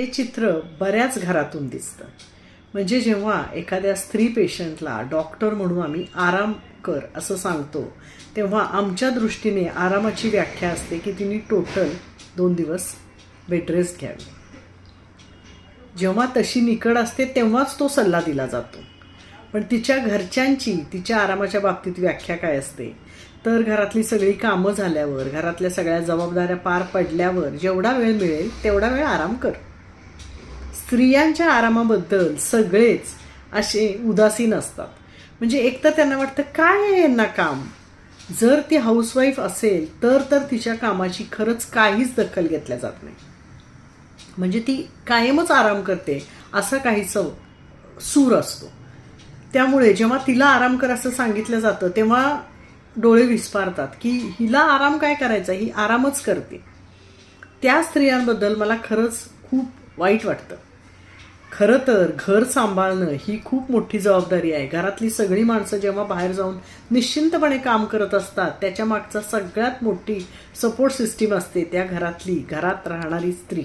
हे चित्र बऱ्याच घरातून दिसतं. म्हणजे जेव्हा एखाद्या स्त्री पेशंटला डॉक्टर म्हणून आम्ही आराम कर असं सांगतो तेव्हा आमच्या दृष्टीने आरामाची व्याख्या असते की तिने टोटल दोन दिवस बेडरेस्ट घ्यावी. जेव्हा तशी निकड असते तेव्हाच तो सल्ला दिला जातो. पण तिच्या घरच्यांची तिच्या आरामाच्या बाबतीत व्याख्या काय असते? तर घरातली सगळी कामं झाल्यावर घरातल्या सगळ्या जबाबदाऱ्या पार पडल्यावर जेवढा वेळ मिळेल तेवढा वेळ आराम कर. स्त्रियांच्या आरामाबद्दल सगळेच असे उदासीन असतात. म्हणजे एक तर त्यांना वाटतं काय आहे यांना काम? जर ती हाऊसवाईफ असेल तर तर तिच्या कामाची खरंच काहीच दखल घेतल्या जात नाही. म्हणजे ती कायमच आराम करते असा काहीच सूर असतो. त्यामुळे जेव्हा तिला आराम कर असं सांगितलं जातं तेव्हा डोळे विस्पारतात की हिला आराम काय करायचा? ही आरामच करते. त्या स्त्रियांबद्दल मला खरंच खूप वाईट वाटतं. खरं तर घर सांभाळणं ही खूप मोठी जबाबदारी आहे. घरातली सगळी माणसं जेव्हा बाहेर जाऊन निश्चिंतपणे काम करत असतात त्याच्या मागचा सगळ्यात मोठी सपोर्ट सिस्टीम असते त्या घरातली घरात राहणारी स्त्री.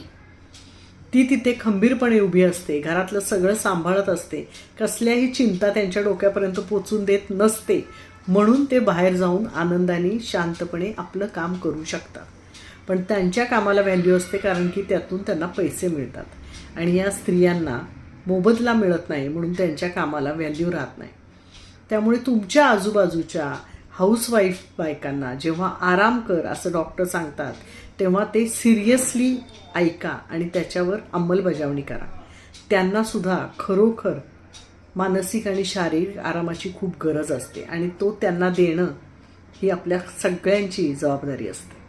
ती तिथे खंबीरपणे उभी असते घरातलं सगळं सांभाळत असते. कसल्याही चिंता त्यांच्या डोक्यापर्यंत पोचून देत नसते. म्हणून ते बाहेर जाऊन आनंदाने शांतपणे आपलं काम करू शकतात. पण त्यांच्या कामाला व्हॅल्यू असते कारण की त्यातून त्यांना पैसे मिळतात. आणि या स्त्रियांना मोबदला मिळत नाही म्हणून त्यांच्या कामाला व्हॅल्यू राहत नाही. त्यामुळे तुमच्या आजूबाजूच्या हाऊसवाईफ बायकांना जेव्हा आराम कर असं डॉक्टर सांगतात तेव्हा ते सिरियसली ऐका आणि त्याच्यावर अंमलबजावणी करा. त्यांनासुद्धा खरोखर मानसिक आणि शारीरिक आरामाची खूप गरज असते आणि तो त्यांना देणं ही आपल्या सगळ्यांची जबाबदारी असते.